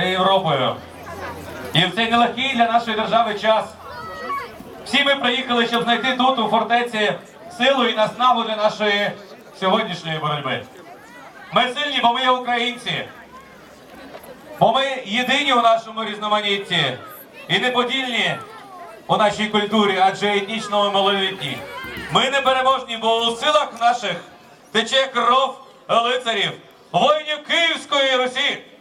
Європою. І в цей нелегкий для нашої держави час. Всі ми приїхали, щоб знайти тут, у фортеці, силу і наснагу для нашої сьогоднішньої боротьби. Ми сильні, бо ми є українці. Бо ми єдині у нашому різноманітті і неподільні у нашій культурі, адже етнічному малолітні. Ми непереможні, бо у силах наших тече кров лицарів, воїнів Київської Русі.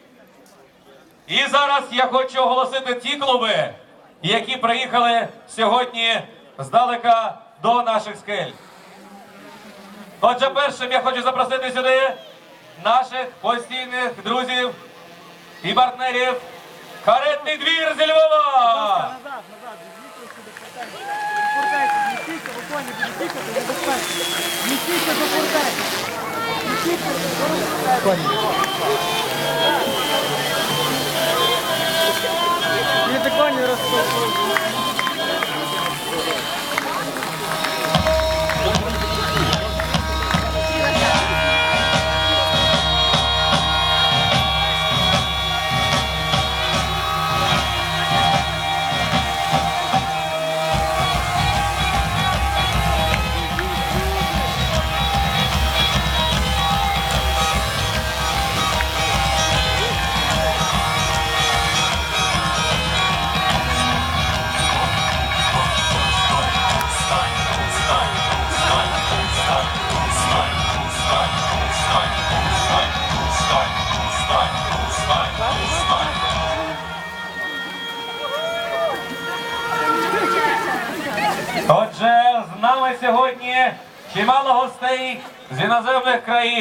І зараз я хочу оголосити ті клуби, які приїхали сьогодні здалека до наших скель. Отже, першим я хочу запросити сюди наших постійних друзів і партнерів Каретний двір зі Львова! Несіться до фортеці. Несіться до фортеці. Отже, з нами сьогодні чимало гостей з іноземних країн.